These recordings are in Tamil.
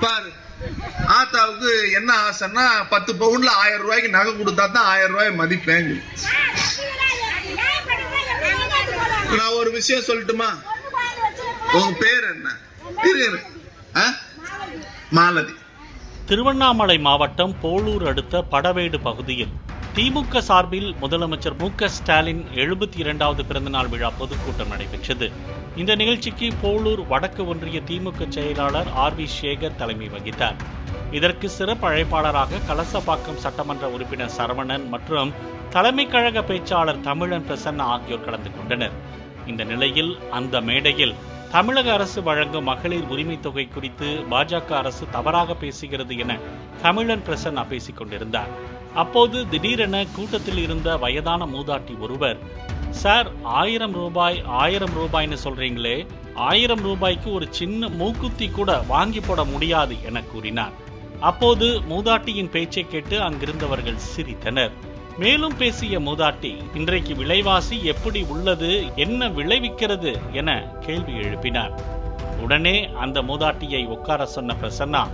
பாரு. ஆத்தாவுக்கு என்ன ஆசைன்னா பத்து பவுன்ல ஆயிரம் ரூபாய்க்கு நகை கொடுத்தா தான் ஆயிரம் ரூபாய் மதிப்பேங்க நான் ஒரு விஷயம் சொல்லட்டுமா? உங்க பேர் என்ன? ஆ? மாலதி. திருவண்ணாமலை மாவட்டம் போளூர் அடுத்த படவேடு பகுதியில் திமுக சார்பில் முதலமைச்சர் மு க ஸ்டாலின் எழுபத்தி இரண்டாவது பிறந்தநாள் விழா பொதுக்கூட்டம் நடைபெற்றது. இந்த நிகழ்ச்சிக்கு போலூர் வடக்கு ஒன்றிய திமுக செயலாளர் ஆர் வி சேகர் தலைமை வகித்தார். இதற்கு சிறப்பு அழைப்பாளராக கலசப்பாக்கம் சட்டமன்ற உறுப்பினர் சரவணன் மற்றும் தலைமை கழக பேச்சாளர் தமிழன் பிரசன்ன ஆகியோர் கலந்து கொண்டனர். இந்த நிலையில் அந்த மேடையில் தமிழக அரசு வழங்கும் மகளிர் உரிமை தொகை குறித்து பாஜக அரசு தவறாக பேசுகிறது என தமிழன் பிரசன்னா பேசிக் கொண்டிருந்தார். அப்போது திடீரென கூட்டத்தில் இருந்த வயதான மூதாட்டி ஒருவர் சார் ஆயிரம் ரூபாய் ஆயிரம் ரூபாய்னு சொல்றீங்களே ஆயிரம் ரூபாய்க்கு ஒரு சின்ன மூக்குத்தி கூட வாங்கி போட முடியாது என கூறினார். அப்போது மூதாட்டியின் பேச்சை கேட்டு அங்கிருந்தவர்கள் சிரித்தனர். மேலும் பேசிய மூதாட்டி இன்றைக்கு விலைவாசி எப்படி உள்ளது என்ன விளைவிக்கிறது என கேள்வி எழுப்பினார். உடனே அந்த மூதாட்டியை உட்கார சொன்ன பிரசன்னா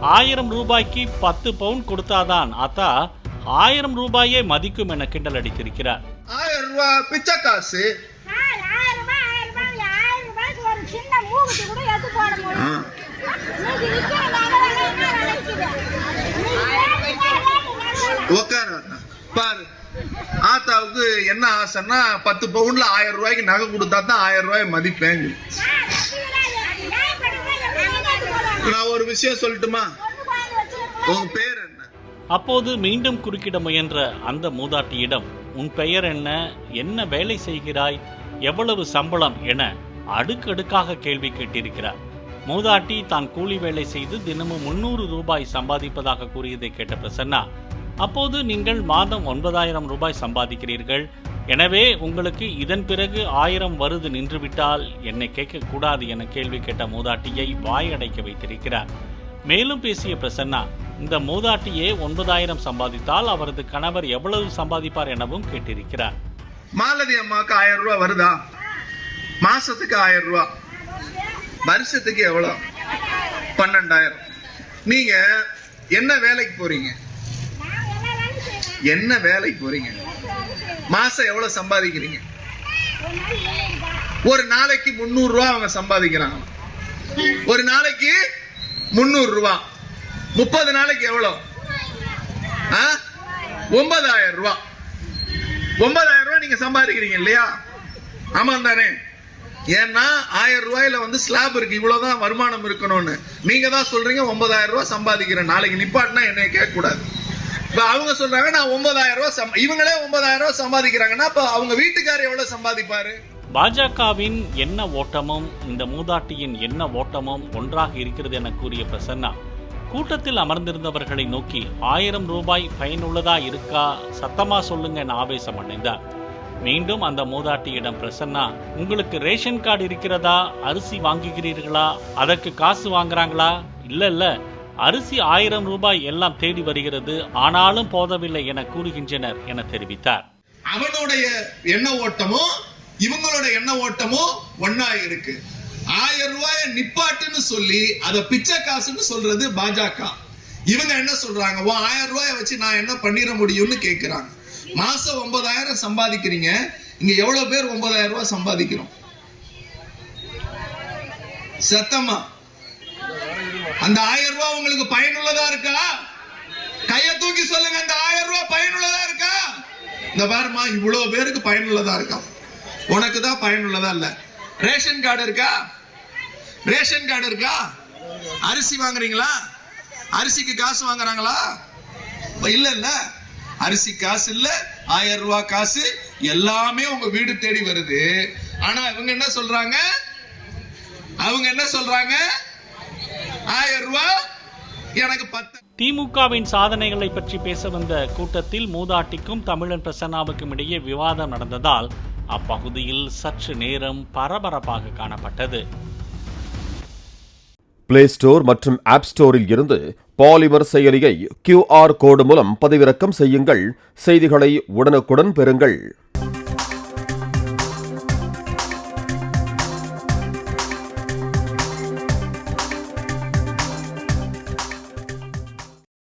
ஆயிரம் ரூபாய்க்கு பத்து பவுன் கொடுத்தாதான் ஆத்தா ஆயிரம் ரூபாயே மதிக்கும் என கிண்டல் அடித்திருக்கிறார். ஆயிரம் ரூபாய் பிச்சை காசு. ஆ. உட்கார. பாரு. ஆத்தாவுக்கு என்ன ஆசைன்னா பத்து பவுன்ல ஆயிரம் ரூபாய்க்கு நகை கொடுத்தா தான் ஆயிரம் ரூபாய் மதிப்பேங்க நான் ஒரு விஷயம் சொல்லட்டுமா? உங்க பேர் என்ன? அப்போது மீண்டும் குறுக்கிட முயன்ற அந்த மூதாட்டியிடம் உன் பெயர் என்ன? என்ன வேலை செய்கிறாய்? எவ்வளவு சம்பளம் என அடுக்கடுக்காக கேள்வி கேட்டிருக்கிறார். மூதாட்டி தான் கூலி வேலை செய்து தினமும் முன்னூறு ரூபாய் சம்பாதிப்பதாக கூறியதை கேட்ட பிரசன்னா அப்போது நீங்கள் மாதம் ஒன்பதாயிரம் ரூபாய் சம்பாதிக்கிறீர்கள். எனவே உங்களுக்கு இதன் பிறகு ஆயிரம் வருது நின்றுவிட்டால் என்னை கேட்கக்கூடாது என கேள்வி கேட்ட மூதாட்டியை வாயடைக்க வைத்திருக்கிறார். மேலும் பேசிய பிரசன்னா இந்த மூதாட்டியே ஒன்பதாயிரம் சம்பாதித்தால் அவரது கணவர் எவ்வளவு சம்பாதிப்பார் எனவும் கேட்டிருக்கிறார். மாலதி அம்மாவுக்கு ஆயிரம் ரூபாய் வருதா? மாசத்துக்கு ஆயிரம் ரூபாய் வருஷத்துக்கு எவ்வளவு பன்னெண்டாயிரம். நீங்க என்ன வேலைக்கு போறீங்க? என்ன வேலைக்கு போறீங்க? மாசம் எவ்வளவு சம்பாதிக்கிறீங்க? ஒரு நாளைக்கு முந்நூறு ரூபா அவங்க சம்பாதிக்கிறாங்க. ஒரு நாளைக்கு முந்நூறு ரூபாய் முப்பது நாளைக்கு எவ்வளவு ஆ? ஒன்பதாயிரம் ரூபாய் ஒன்பதாயிரம் ரூபாய் நீங்க சம்பாதிக்கிறீங்க இல்லையா? ஆமாம் தானே. ஏன்னா ஆயிரம் ரூபாயில வந்து ஸ்லாப் இருக்கு. இவ்வளவுதான் வருமானம் இருக்கணும்னு. நீங்க தான் சொல்றீங்க ஒன்பதாயிரம் ரூபாய் சம்பாதிக்கிறேன். நாளைக்கு நிப்பாட்டினா என்னைய கேட்க கூடாது இப்ப அவங்க சொல்றாங்க நான் ஒன்பதாயிரம் ரூபாய் சம்- இவங்களே ஒன்பதாயிரம் ரூபாய் சம்பாதிக்கிறாங்கன்னா அப்ப அவங்க வீட்டுக்காரர் எவ்வளவு சம்பாதிப்பாரு? பாஜகவின் என்ன ஓட்டமும் இந்த மூதாட்டியின் என்ன ஓட்டமும் ஒன்றாக இருக்கிறது என கூறிய பிரசன்னா கூட்டத்தில் அமர்ந்திருந்தவர்களை நோக்கி ஆயிரம் ரூபாய் பயனுள்ளதா இருக்கா? சத்தமா சொல்லுங்க என ஆவேசம் அடைந்தார். மீண்டும் அந்த மூதாட்டியிடம் பிரசன்னா உங்களுக்கு ரேஷன் கார்டு இருக்கிறதா? அரிசி வாங்குகிறீர்களா? அதற்கு காசு வாங்குறாங்களா? இல்ல இல்ல. அரிசி ஆயிரம் ரூபாய் எல்லாம் தேடி வருகிறது. ஆனாலும் போதவில்லை என கூறுகின்றனர் என தெரிவித்தார். அவனுடைய எண்ண ஓட்டமும் இவங்களுடைய எண்ண ஓட்டமோ ஒன்னா இருக்கு. ஆயிரம் ரூபாய நிப்பாட்டுன்னு சொல்லி அத பிச்சை காசுன்னு சொல்றது பாஜக. இவங்க என்ன சொல்றாங்க? ஓ ஆயிரம் ரூபாய வச்சு நான் என்ன பண்ணிட முடியும்னு கேக்குறாங்க. மாசம் ஒன்பதாயிரம் சம்பாதிக்கிறீங்க. இங்க எவ்வளவு பேர் ஒன்பதாயிரம் ரூபாய் சம்பாதிக்கிறோம்? சத்தமா அந்த ஆயிரம் ரூபாய் உங்களுக்கு பயனுள்ளதா இருக்கா? கைய தூக்கி சொல்லுங்க அந்த ஆயிரம் ரூபாய் பயனுள்ளதா இருக்கா? இந்த பாருமா இவ்வளவு பேருக்கு பயனுள்ளதா இருக்கா? உனக்கு தான் பயனுள்ளதா இல்ல. ரேஷன் கார்டு இருக்கா? ரேஷன் கார்டு இருக்கா? அரிசி வாங்குறீங்களா? அரிசிக்கு காசு வாங்குறாங்களா? இல்ல இல்ல. அரிசி காசு இல்ல ஆயிரம் ரூபாய் காசு எல்லாமே உங்க வீடு தேடி வருது. ஆனா இவங்க என்ன சொல்றாங்க? அவங்க என்ன சொல்றாங்க? ஆயிரம் ரூபாய் எனக்கு பத்து திமுகவின் சாதனைகளை பற்றி பேச வந்த கூட்டத்தில் மூதாட்டிக்கும் தமிழன் பிரசன்னாவுக்கும் இடையே விவாதம் நடந்ததால் அப்பகுதியில் சற்று நேரம் பரபரப்பாக காணப்பட்டது. பிளே ஸ்டோர் மற்றும் ஆப் ஸ்டோரில் இருந்து பாலிமர் செயலியை கியூஆர் கோடு மூலம் பதிவிறக்கம் செய்யுங்கள். செய்திகளை உடனுக்குடன் பெறுங்கள்.